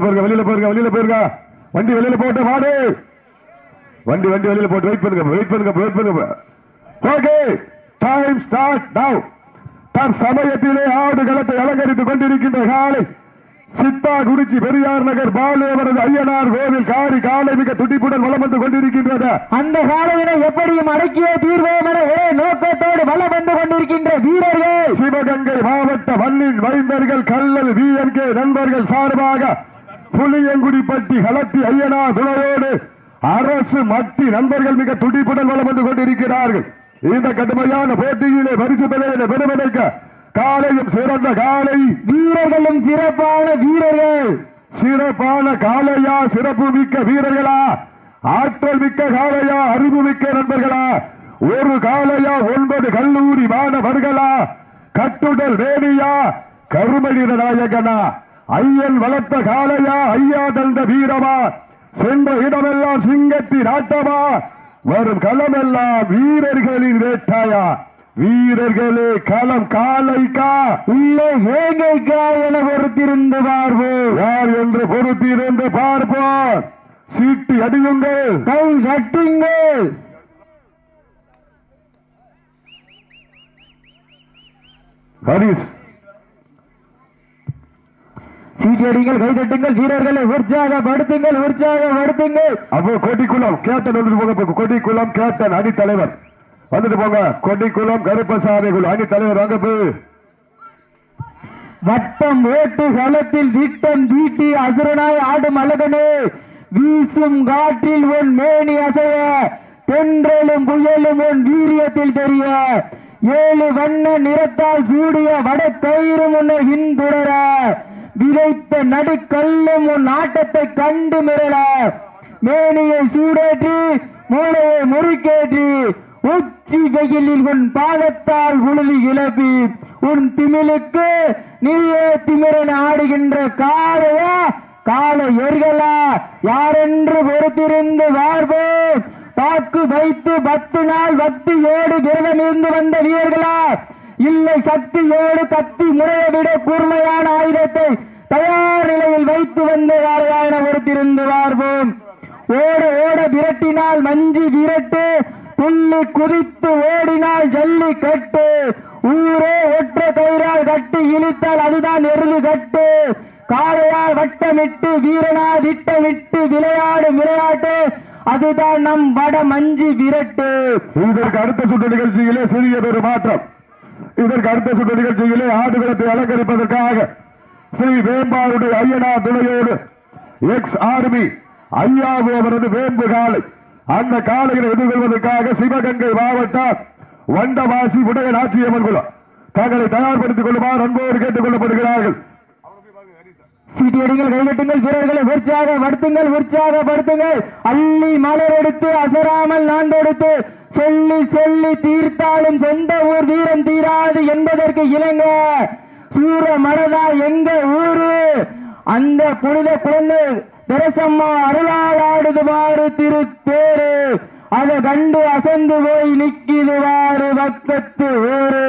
போயிருங்க வெளியில போயிருங்க வெளியில போயிருங்க. வண்டி வெளியில போட்டு மாடு. வண்டி வண்டி வெளியில போட்டு வெயிட் பண்ணுங்க வெயிட் பண்ணுங்க வெயிட் பண்ணுங்க. ஓகே டைம் ஸ்டார்ட் நவ தன் சமயத்திலே ஆடு களத்தை அலங்கரித்துக் கொண்டிருக்கின்ற காலை சித்தா குறிச்சி பெரியார் நகர் பாலேவரது ஐயனார் கோவில் காரி காலை மிக துடிப்புடன் வலம் வந்து கொண்டிருக்கின்றது. அந்த காலையினை எப்படியும் அடக்கிய தீர்வோம் என ஒரே நோக்கத்தோடு வலம் வந்து கொண்டிருக்கின்ற வீரர்கள். சிவகங்கை மாவட்ட வல்லின் வைந்தர்கள் கல்லல் விஎன்கே நண்பர்கள் சார்பாக புளியங்குடிப்பட்டி களத்தி ஐயனா துணையோடு அரசு மட்டி நண்பர்கள் மிக துடிப்புடன் வலம் வந்து கொண்டிருக்கிறார்கள். இந்த கடுமையான போட்டியிலே பரிசு தலைவனை பெறுவதற்கு காலையும் சிறந்த காலை. வீரர்களும் சிறப்பான வீரர்கள். சிறப்பான காளையா சிறப்பு மிக்க வீரர்களா? ஆற்றல் மிக்க காளையா அறிவு மிக்க நண்பர்களா? ஒரு காளையா ஒன்பது கல்லூரி மாணவர்களா? கட்டுடல் வேணியா? கருமணி நாயகனா? ஐயன் வளர்த்த காளையா ஐயா தந்த வீரமா? சென்ற இடமெல்லாம் சிங்கத்தின் ஆட்டமா வரும் களமெல்லாம் வீரர்களின் வேட்டாயா? வீரர்களே களம் காலைக்கா உள்ளே வேங்கைக்கா என பொறுத்திருந்து பார்வோம் யார் என்று பொறுத்திருந்து பார்ப்போம். சீட்டி அடியுங்கள் கை கட்டுங்கள். ஹரிஸ் சீட்டடிங்கள் கை தட்டுங்கள் வீரர்களை உற்சாகப்படுத்துங்கள் உற்சாகப்படுத்துங்கள் அப்போ கொடிக்குளம் கேப்டன் வந்துட்டு போங்க இப்ப கொடிக்குளம் கேப்டன் அணி தலைவர். வந்துட்டு போங்க கொடிக்குளம் கருப்பசாமி குழு அணி தலைவர் வாங்க போய். வட்டம் ஓட்டு களத்தில் விட்டம் தீட்டி அசுரனாய் ஆடும் அழகனே வீசும் காற்றில் உன் மேனி அசைய தென்றலும் புயலும் உன் வீரியத்தில் தெரிய. ஏழு வண்ண நிறத்தால் சூடிய வடக்கயிறும் உன்னை பின்தொடர விதைத்த நடுக்கல்லும் உன் ஆட்டத்தை கண்டு மிரள. மேனியை சூடேற்றி மூளையை முறுக்கேற்றி உச்சி வெயிலில் உன் பாதத்தால் உழுதி இழப்பி உன் திமிலுக்கு நீயே திமிரன் ஆடுகின்ற காளையா? காலை எரிகளா? யாரென்று பொறுத்திருந்து வார்போம் பாக்கு வைத்து பத்து நாள் பத்து ஏடு கிரகம் இருந்து வந்த வீரர்களா? இல்லை சக்தியோடு கத்தி முறையை விட கூர்மையான ஆயுதத்தை தயார் நிலையில் வைத்து வந்த காளையா என பொறுத்திருந்து வாழ்வோம் ஓட ஓட விரட்டினால் மஞ்சி விரட்டு துள்ளி குதித்து ஓடினால் ஜல்லி கட்டு. ஊரே ஒற்ற கயிறால் கட்டி இழுத்தால் அதுதான் எருது கட்டு. காளையால் வட்டமிட்டு வீரனால் திட்டமிட்டு விளையாடும் விளையாட்டு அதுதான் நம் வட மஞ்சி விரட்டு. இதற்கு அடுத்த சுற்று நிகழ்ச்சியிலே சிறியதொரு மாற்றம். இதற்கு அடுத்த சுற்று நிகழ்ச்சியிலே ஆடுகளத்தை அலங்கரிப்பதற்காக ஸ்ரீ வேம்பாருடைய ஐயனா துணையோடு எக்ஸ் ஆர்மி ஐயாவு அவரது வேம்பு காலை. அந்த காலையில் எதிர்கொள்வதற்காக சிவகங்கை மாவட்டம் வண்டவாசி உடைய நாச்சியம்மன் குலம். தங்களை தயார்படுத்திக் கொள்ளுமாறு அன்போடு கேட்டுக் கொள்ளப்படுகிறார்கள். சீட்டியடிங்கள் கைகட்டுங்கள் வீரர்களை உற்சாக வருதுங்கள் அள்ளி மலர் எடுத்து அசராமல் நாண்டெடுத்து சொல்லி சொல்லி தீர்த்தாலும் சொந்த ஊர் வீரம் தீராது என்பதற்கு இணங்க. சூர மரதா எங்க ஊரு? அந்த புனித குழந்தை தெரசம்மா அருளாளாடுதுவாறு திருத்தேரு அதை கண்டு அசந்து போய் நிக்கிதுவாறு பக்கத்து ஊரு.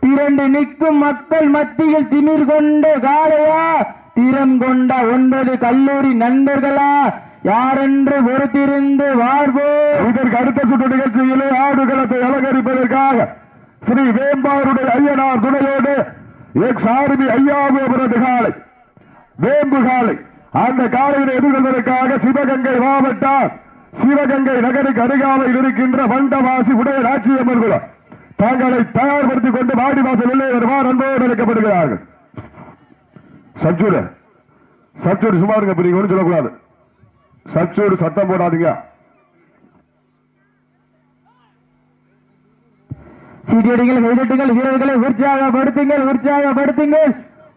திரண்டு நிற்கும் மக்கள் மத்தியில் திமிர் கொண்ட காளையா? திறம் கொண்ட ஒன்பது கல்லூரி நண்பர்களா? யாரென்று பொறுத்திருந்து வாழ்வோம்? இதற்கு அடுத்த சுற்று நிகழ்ச்சியிலே ஆடுகளத்தை அலங்கரிப்பதற்காக ஸ்ரீ வேம்பாருடைய ஐயனார் துணையோடு எக்ஸ் ஆர்மி ஐயாவு அவரது காலை வேம்பு காலை. அந்த காலையில் எதிர்கொள்வதற்காக சிவகங்கை மாவட்டம் சிவகங்கை நகருக்கு அருகாமையில் இருக்கின்ற வண்டவாசி உடைய ராட்சி குலம். தங்களை தயார்படுத்திக் கொண்டு வாடி வாசல் உள்ளே வருவார் அன்போடு அழைக்கப்படுகிறார்கள். சப்சூடு சப்சூடு சும்மா இருங்க இப்ப சொல்லக்கூடாது. சப்சூடு சத்தம் போடாதீங்க. சீட்டியடிகள் கைதட்டுங்கள் வீரர்களை உற்சாகப்படுத்துங்கள் உற்சாகப்படுத்துங்கள்.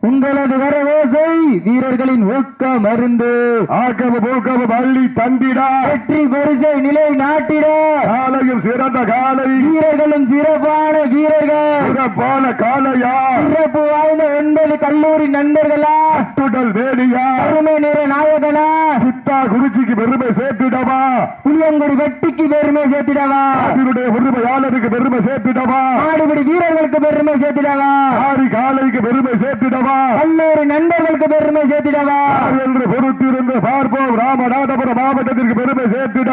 உங்களது வரவோசை வீரர்களின் ஊக்கம் மருந்து ஆக்கம போக்கம பள்ளி தந்திடா. வெற்றி பரிசை நிலை நாட்டிட. காலையும் சிறந்த காலை. வீரர்களும் சிறப்பான வீரர்கள். சிறப்பான காலையா. சிறப்பு வாய்ந்த ஒன்பது கல்லூரி நண்பர்களா. துடல் வேணியா அருமை நிற நாயகனா. சித்தா குறிச்சிக்கு பெருமை சேர்த்திடவா. புளியங்குடி வெட்டிக்கு பெருமை சேர்த்திடவா. அதனுடைய உரிமையாளருக்கு பெருமை சேர்த்திடவா. ஆடுபடி வீரர்களுக்கு பெருமை சேர்த்திடவா. ஆடி காலைக்கு பெருமை சேர்த்திடவா. சேர்த்திடவா நண்பர்களுக்கு பெருமை சேர்த்திடவா? என்று பொறுத்திருந்து பார்ப்போம். ராமநாதபுரம் மாவட்டத்திற்கு பெருமை சேர்த்திட.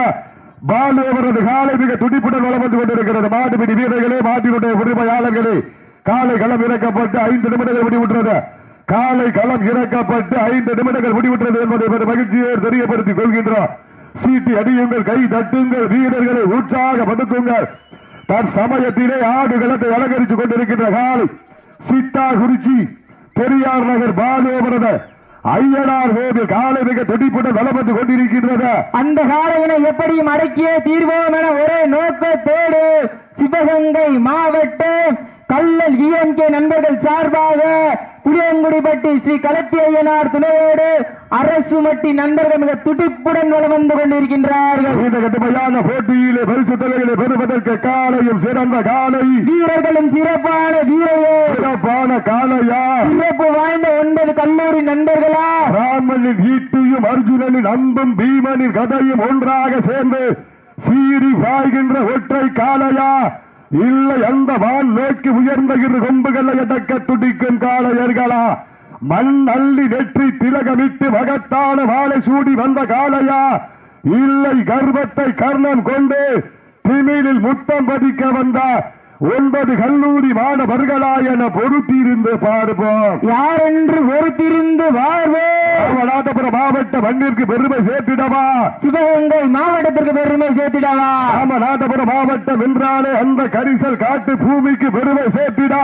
பாலு அவரது காலை மிக துடிப்புடன் வளம் வந்து கொண்டிருக்கிறது. மாட்டுப்பிடி வீரர்களே மாட்டினுடைய உரிமையாளர்களே காலை களம் இறக்கப்பட்டு ஐந்து நிமிடங்கள் முடிவுற்றது. காலை களம் இறக்கப்பட்டு ஐந்து நிமிடங்கள் முடிவுற்றது என்பதை பெரும் மகிழ்ச்சியை தெரியப்படுத்திக் கொள்கின்றோம். சீட்டி அடியுங்கள் கை தட்டுங்கள் வீரர்களை உற்சாகப்படுத்துங்கள். தற்சமயத்திலே ஆடு களத்தை அலங்கரித்துக் கொண்டிருக்கின்ற காலை சித்தா குறிச்சி பெரியார் நகர் பாலு ஐயனார் வேது காலை மிக துடிப்புடன் வலம் கொண்டிருக்கின்றது. அந்த காலையினை எப்படி மடக்கிய தீர்வோம் என ஒரே நோக்கத்தோடு சிவகங்கை மாவட்டம் கல்லல் விஎம்கே நண்பர்கள் சார்பாக புளியங்குடிப்பட்டி ஸ்ரீ களத்தி ஐயனார் துணையோடு அரசு மட்டி நண்பர்கள் மிக துடிப்புடன் வலம் வந்து கொண்டிருக்கின்றார்கள். இந்த போட்டியிலே பரிசு தொகைகளை பெறுவதற்கு காலையும் சிறந்த காலை. வீரர்களும் சிறப்பான வீரரே சிறப்பான காலையா? சிறப்பு வாய்ந்த ஒன்பது கல்லூரி நண்பர்களா? ராமனின் ஈட்டியும் அர்ஜுனனின் அன்பும் பீமனின் கதையும் ஒன்றாக சேர்ந்து சீறி பாய்கின்ற ஒற்றை காளையா இல்லை அந்த வான் நோக்கி உயர்ந்த இரு கொம்புகளை அடக்க துடிக்கும் காளையர்களா? மண் அள்ளி வெற்றி திலகமிட்டு மகத்தான வாழை சூடி வந்த காளையா? இல்லை கர்வத்தை கர்ணம் கொண்டு திமிழில் முத்தம் பதிக்க வந்த ஒன்பது கல்லூரி மாணவர்களா என பொறுத்திருந்து பார்ப்போம் யார் என்று ஒருத்திருந்து வாழ்வோம் மாவட்ட மண்ணிற்கு பெருமை சேர்த்திடவா? சிவகங்கை மாவட்டத்திற்கு பெருமை சேர்த்திடவா? ராமநாதபுரம் மாவட்டம் என்றாலே அந்த கரிசல் காட்டு பூமிக்கு பெருமை சேர்த்திடா.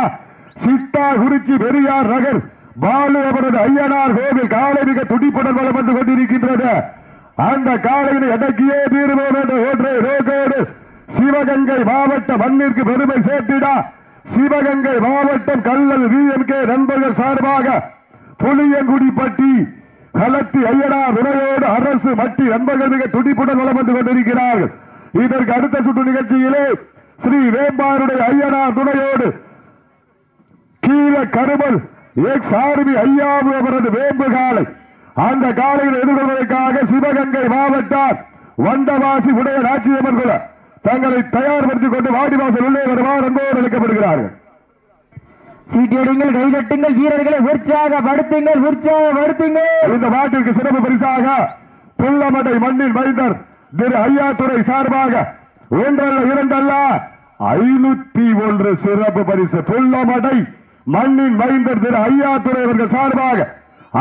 சித்தா குறிச்சி பெரியார் நகர் பாலு அவரது ஐயனார் கோவில் காலை மிக துடிப்புடன் வளம் வந்து கொண்டிருக்கின்றது. அந்த காலையினை அடக்கியே தீர்வோம் என்ற ஒற்றை நோக்கோடு சிவகங்கை மாவட்ட மண்ணிற்கு பெருமை சேர்த்திடா. சிவகங்கை மாவட்டம் கல்லல் விஎம்கே நண்பர்கள் சார்பாக புளியங்குடிப்பட்டி களத்தி ஐயனா துணையோடு அரசு மட்டி நண்பர்கள் மிக துடிப்புடன் வளம் வந்து கொண்டிருக்கிறார்கள். இதற்கு அடுத்த சுற்று நிகழ்ச்சியிலே ஸ்ரீ வேம்பாருடைய ஐயனா துணையோடு கீழ கருமல் எக்ஸ் ஆர்மி ஐயாவு அவரது வேம்பு காலை. அந்த காலையில் எதிர்கொள்வதற்காக சிவகங்கை மாவட்டம் வண்டவாசி உடைய ராஜ்யமன் குல. தங்களை தயார்படுத்திக் கொண்டு வாடிவாசல் உள்ளே வருமாறு அன்போடு அழைக்கப்படுகிறார்கள் சீட்டியடிங்கள் கைதட்டுங்கள் வீரர்களை உற்சாகப்படுத்துங்கள் உற்சாகப்படுத்துங்கள் இந்த மாட்டிற்கு சிறப்பு பரிசாக புள்ளமடை மண்ணின் மைந்தர் திரு ஐயாத்துறை சார்பாக ஒன்றல்ல இரண்டல்ல ஐநூத்தி ஒன்று சிறப்பு பரிசு. புள்ளமடை மண்ணின் மைந்தர் திரு ஐயாத்துறை அவர்கள் சார்பாக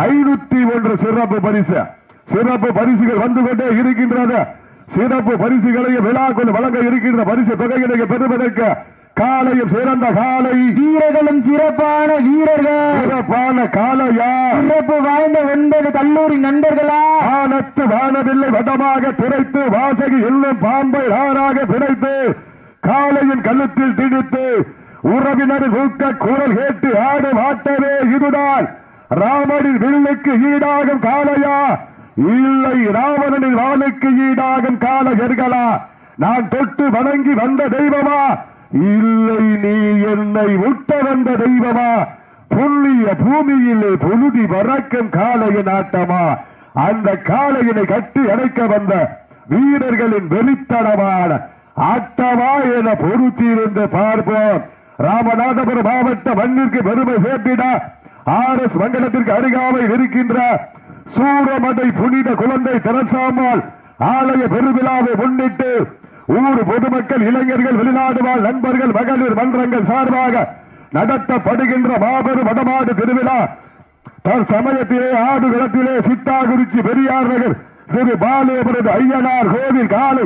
ஐநூத்தி ஒன்று சிறப்பு பரிசு. சிறப்பு பரிசுகள் வந்து கொண்டே இருக்கின்றது. சிறப்பு பரிசுகளையும் விழாக்குள் வழங்க இருக்கின்ற பரிசு தொகைகளை பெறுவதற்கு காலையும் சிறந்த காலை. வீரர்களும் சிறப்பான வீரர்கள். சிறப்பான காலையா? சிறப்பு வாய்ந்த ஒன்பது கல்லூரி நண்பர்களா? வானத்து வானவில்லை வடமாக துரைத்து வாசகி என்னும் பாம்பை நாராக பிணைத்து காளையின் கழுத்தில் திணித்து உறவினரின் ஊக்க குரல் கேட்டு ஆடும் ஆட்டவே இதுதான். ராமனின் வில்லுக்கு ஈடாகும் காளையா இல்லை ராவணனின் வாளுக்கு ஈடாக காலகர்களா? நான் தொட்டு வணங்கி வந்த தெய்வமா? இல்லை நீ என்னை முட்ட வந்த தெய்வமா? புள்ளிய பூமியிலே புழுதி பறக்கும் காளையின் ஆட்டமா? அந்த காளையினை கட்டி அடைக்க வந்த வீரர்களின் வெளித்தனமான ஆட்டமா என பொருத்தியிருந்து பார்ப்போம். ராமநாதபுரம் மாவட்ட மண்ணிற்கு பெருமை சேர்த்திட. ஆர் எஸ் மங்கலத்திற்கு அருகாமை இருக்கின்ற சூரமடை புனித குழந்தை தரசாமல் ஆலய பெருவிழாவை முன்னிட்டு ஊர் பொதுமக்கள் இளைஞர்கள் வெளிநாடு வாழ் நண்பர்கள் மகளிர் மன்றங்கள் சார்பாக நடத்தப்படுகின்ற மாபெரும் வடமாடு திருவிழா. தற்சமயத்திலே ஆடுகளத்திலே சித்தாகுறிச்சி பெரியார் நகர் திரு பாலேபுரது ஐயனார் கோவில் காலை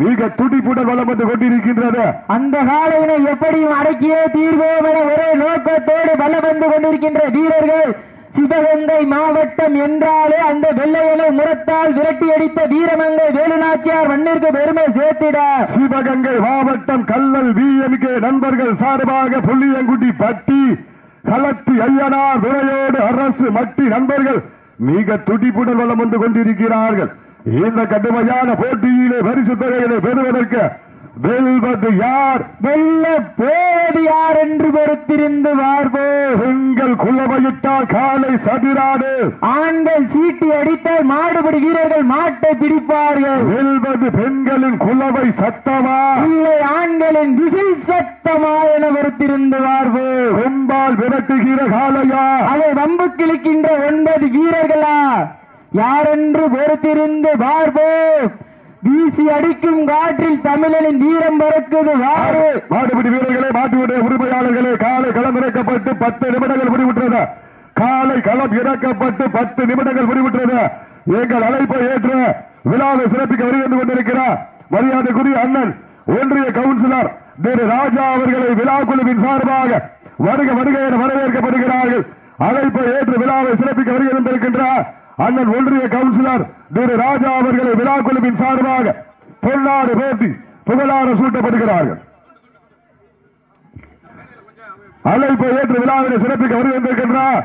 மிக துடிப்புடன் வளம் வந்து கொண்டிருக்கின்றது. அந்த காலையினை எப்படியும் அடக்கியே தீர்வோம் என ஒரே நோக்கத்தோடு வலம் வந்து கொண்டிருக்கின்ற வீரர்கள் சிவகங்கை மாவட்டம் என்றாலே அந்த வெள்ளையனை முரத்தால் விரட்டி அடித்த வீரமங்கை வேலுநாச்சியார் மண்ணிற்கு பெருமை சேர்த்திட. சிவகங்கை மாவட்டம் கல்லல் விஎம்கே நண்பர்கள் சார்பாக புள்ளியங்குடி பட்டி களத்தி ஐயனார் துணையோடு அரசு மட்டி நண்பர்கள் மிக துடிப்புடன் வளம் வந்து கொண்டிருக்கிறார்கள். இந்த கடுமையான போட்டியிலே பரிசு தொகையினை பெறுவதற்கு வெல்வது யார்? வெல்ல போவது யார் என்று பொறுத்திருந்து பார்ப்போம். பெண்கள் குலவையிட்டால் காலை சதிராடு ஆண்கள் சீட்டி அடித்தால் மாடுபடி வீரர்கள் மாட்டை பிடிப்பார்கள். வெல்வது பெண்களின் குலவை சத்தமா? இல்லை ஆண்களின் விசில் சத்தமா என பொறுத்திருந்து பார்ப்போம் கொம்பால் விரட்டுகிற காலையா அதை வம்பு கிழிக்கின்ற ஒன்பது வீரர்களா? யாரென்று பொறுத்திருந்து பார்ப்போம் வீசி அடிக்கும் காற்றில் தமிழனின் வீரம் பறக்குது. வாரு. மாடுபிடி வீரர்களே மாட்டுடைய உரிமையாளர்களே காலை களம் இறக்கப்பட்டு பத்து நிமிடங்கள் முடிவுற்றது. காலை களம் இறக்கப்பட்டு பத்து நிமிடங்கள் முடிவுற்றது. எங்கள் அழைப்பை ஏற்று விழாவை சிறப்பிக்க வருகின்ற கொண்டிருக்கிறார் மரியாதைக்குரிய அண்ணன் ஒன்றிய கவுன்சிலர் திரு ராஜா அவர்களை விழா குழுவின் சார்பாக வருக வருக என வரவேற்கப்படுகிறார்கள். அழைப்பை ஏற்று விழாவை சிறப்பிக்க வருகின்றிருக்கின்றார் அண்ணன் ஒன்றிய கவுன்சிலர் திரு ராஜா அவர்களை விழா குழுவின் சார்பாக பொன்னாடு போர்த்தி புகழாரம் சூட்டப்படுகிறார்கள். அழைப்பை ஏற்று விழாவினை சிறப்பிக்க வருகின்றிருக்கின்றார்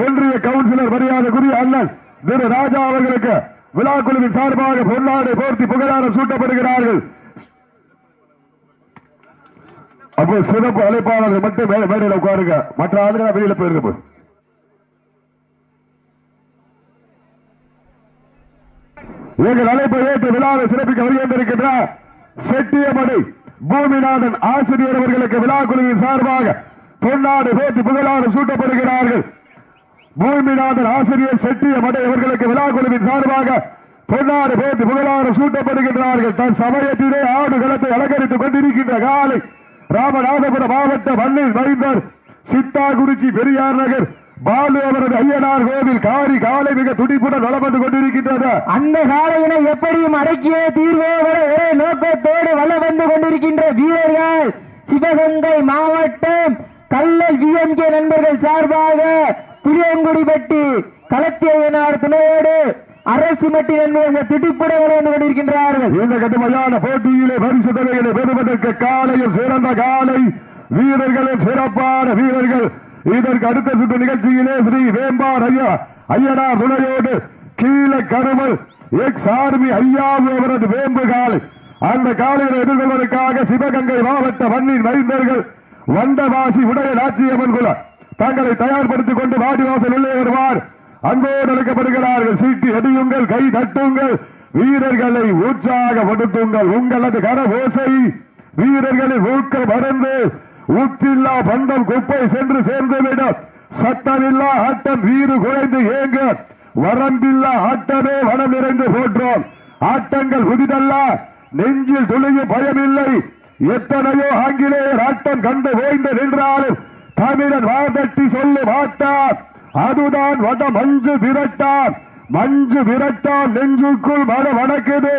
ஒன்றிய கவுன்சிலர் மரியாதைக்குரிய அண்ணன் திரு ராஜா அவர்களுக்கு விழா குழுவின் சார்பாக பொன்னாடை போர்த்தி புகழாரம் சூட்டப்படுகிறார்கள். அப்போ சிறப்பு அழைப்பாளர்கள் மட்டும் மேடையில் உட்காருங்க. மற்ற ஆளுநர் வெளியில போயிருக்க போய் எங்கள் அழைப்பை ஏற்று விழாவை சிறப்பிக்க வருகின்றிருக்கின்ற செட்டியமடை பூமிநாதன் ஆசிரியர் அவர்களுக்கு விழா குழுவின் சார்பாக பொன்னாடு போட்டு புகழாரம் சூட்டப்படுகிறார்கள். பூமிநாதன் ஆசிரியர் செட்டியமடை அவர்களுக்கு விழா குழுவின் சார்பாக பொன்னாடு போட்டு புகழாரம் சூட்டப்படுகின்றார்கள். தன் சமயத்திலே ஆடு களத்தை அலங்கரித்துக் கொண்டிருக்கின்ற காலை ராமநாதபுரம் மாவட்ட மண்ணில் வைந்தர் சித்தாகுறிச்சி பெரியார் நகர் பாலு அவரது ஐயனார் கோவில் காரி காலை மிக துடிப்புடன் வளம் வந்து கொண்டிருக்கின்றது. அந்த காலையினை எப்படியும் அடக்கியே தீர்வே வர ஒரே நோக்கத்தோடு வள வந்து கொண்டிருக்கின்ற வீரர்கள் சிவகங்கை மாவட்டம் கல்லல் விஎம்கே நண்பர்கள் சார்பாக புளியங்குடிப்பட்டி களத்தியனார் துணையோடு அரசு மட்டி நண்பர்கள் துடிப்புடன் வள வந்து கொண்டிருக்கின்றார்கள். இந்த கடுமையான போட்டியிலே பரிசு தொகைகளை பெறுவதற்கு காலையும் சிறந்த காலை வீரர்களும் சிறப்பான வீரர்கள் இதற்கு அடுத்த சுற்று நிகழ்ச்சியிலே ஸ்ரீ வேம்பார் ஐயா ஐயனார் துணையோடு கீழே கருமல் எக்ஸ் ஆர்மி ஐயாவு அவரது வேம்பு காலை அந்த காலையில் எதிர்கொள்வதற்காக சிவகங்கை மாவட்ட மண்ணின் மைந்தர்கள் வண்டவாசி உடைய நாச்சியம்மன் குல தங்களை தயார்படுத்திக் கொண்டு வாடிவாசல் உள்ளே வருவார். அன்போடு அழைக்கப்படுகிறார்கள். சீட்டி அடியுங்கள் கை தட்டுங்கள். வீரர்களை உற்சாகப்படுத்துங்கள். உங்களது கர ஓசை வீரர்களின் ஊக்கம் மறந்து உப்பில்லா பண்டம் குப்பை சென்று சேர்ந்துவிடும் சட்டமில்லா ஆட்டம் வீறு குறைந்து ஏங்க. வரம்பில்லா ஆட்டமே வனம் நிறைந்து போற்றோம். ஆட்டங்கள் புதிதல்ல. நெஞ்சில் துளியும் பயமில்லை. எத்தனையோ ஆங்கிலேயர் ஆட்டம் கண்டு ஓய்ந்து நின்றாலும் தமிழன் வாதட்டி சொல்லு மாட்டார். அதுதான் வட மஞ்சு விரட்டான் மஞ்சு விரட்டான் நெஞ்சுக்குள் மன வணக்குது.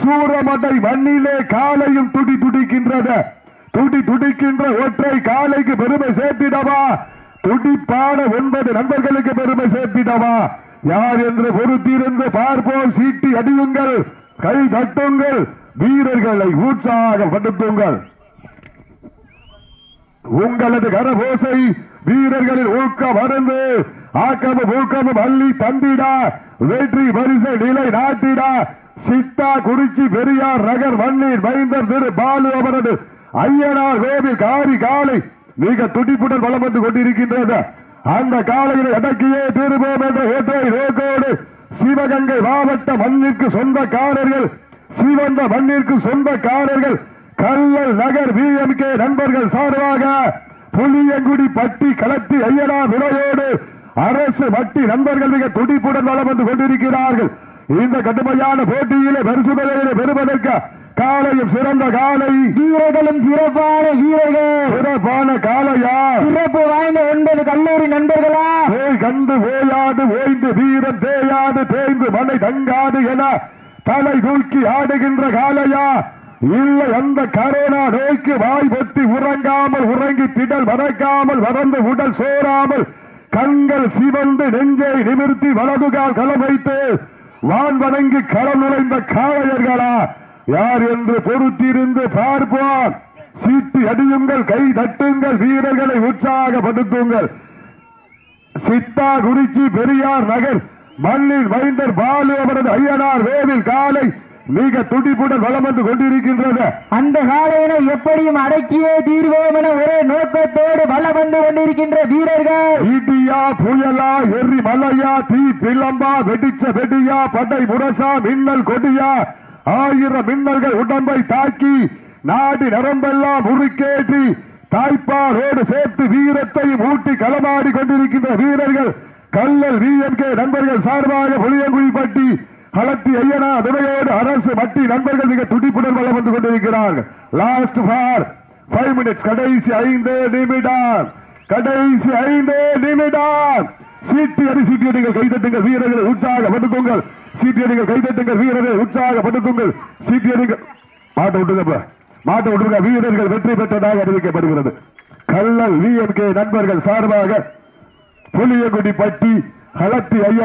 சூரமடை மண்ணிலே காலையும் துடி துடிக்கின்றது. துடி துடிக்கின்ற ஒற்றை காலைக்கு பெருமை சேர்த்திடவா? துடிப்பான ஒன்பது நண்பர்களுக்கு பெருமை சேர்த்திடவா? யார் என்று பொறுத்திருந்து பார்ப்போம் சீட்டி அடியுங்கள் கை தட்டுங்கள் வீரர்களை உற்சாகப்படுத்துங்கள் உங்களது கரபோசை வீரர்களின் ஊக்கம் மருந்து ஆக்கமும் ஊக்கமும் அள்ளி தந்திடா வெற்றி பரிசை நிலை நாட்டிடா. சித்தா குறிச்சி பெரியார் நகர் மண்ணின் மைந்தர் திரு பாலு அவரது ஐயனார் கோவில் காரி காலை மிக துடிப்புடன் வளம் வந்து கொண்டிருக்கின்றது. அந்த காலையில் அடக்கியே திருப்போம் என்ற ஒற்றை நோக்கோடு சிவகங்கை மாவட்ட மண்ணிற்கு சொந்தக்காரர்கள் சிவந்த மண்ணிற்கு சொந்தக்காரர்கள் கல்லல் நகர் விஎம்கே நண்பர்கள் சார்பாக புளியங்குடி பட்டி களத்தி ஐயனா விலையோடு அரசு வட்டி நண்பர்கள் மிக துடிப்புடன் வளம் வந்து கொண்டிருக்கிறார்கள். இந்த கடுமையான போட்டியிலே பரிசுதலையிலே பெறுவதற்கு காலையும் சிறந்த காலை. வீரர்களும் சிறப்பான வீரர்கள். சிறப்பான காலையா? சிறப்பு வாய்ந்த ஒன்பது கல்லூரி நண்பர்களா? போய் கண்டு ஓயாது ஓய்ந்து வீரம் தேயாது தேய்ந்து மனை தங்காது என தலை தூக்கி ஆடுகின்ற காலையா? இல்லை அந்த கரோனா நோய்க்கு வாய் பொத்தி உறங்காமல் உறங்கி திடல் மறக்காமல் வறந்து உடல் சோறாமல் கண்கள் சிவந்து நெஞ்சை நிமிர்த்தி வலதுகால் களம் வைத்து வான் வணங்கி களம் நுழைந்த காளையர்களா? யார் என்று பொறுத்திருந்து பார்ப்போம். சீட்டு அடியுங்கள் கை தட்டுங்கள் வீரர்களை உற்சாகப்படுத்துங்கள். சித்தா குறிச்சி பெரியார் நகர் மண்ணின் மைந்தர் பாலு அவரது ஐயனார் வேவில் காலை மிக துடிப்புடன் வலம் வந்து கொண்டிருக்கின்றது. அந்த காளையினை எப்படியும் அடக்கியே தீர்வோம் என ஒரே நோக்கத்தோடு வலம் வந்து கொண்டிருக்கின்ற வீரர்கள். இடியா புயலா எரி மலையா தீ பிளம்பா வெடிச்ச வெடியா படை முரசா மின்னல் கொடியா ஆயிரம் மின்னல்கள் உடம்பை தாக்கி நாடி நரம்பெல்லாம் உருக்கேற்றி தாய்ப்பாலோடு சேர்த்து வீரத்தையும் ஊட்டி களமாடி கொண்டிருக்கின்ற வீரர்கள் கல்லல் விஎம்கே நண்பர்கள் சார்பாக புளியங்குழிப்பட்டி களத்தி ஐயனா துணையோடு அரசு மட்டி நண்பர்கள் மிக துடிப்புடன் வளம் வந்து கொண்டிருக்கிறார்கள் லாஸ்ட் ஃபார் ஃபைவ் மினிட்ஸ் கடைசி ஐந்து நிமிடம் கடைசி ஐந்து நிமிடம். சீட்டி அடி சீட்டி அடிகள் கைதட்டுங்கள் வீரர்களை உற்சாகப்படுத்துங்கள். சீட்டியடிகள் கைதட்டுங்கள் வீரர்களை உற்சாகப்படுத்துங்கள். சீட்டியடிகள் மாட்ட விட்டுங்க இப்ப. மாட்ட விட்டுருங்க. வீரர்கள் வெற்றி பெற்றதாக அறிவிக்கப்படுகிறது. கல்லல் விஎம்கே நண்பர்கள் சார்பாக புளியங்குடி பட்டி களத்தி ஐயா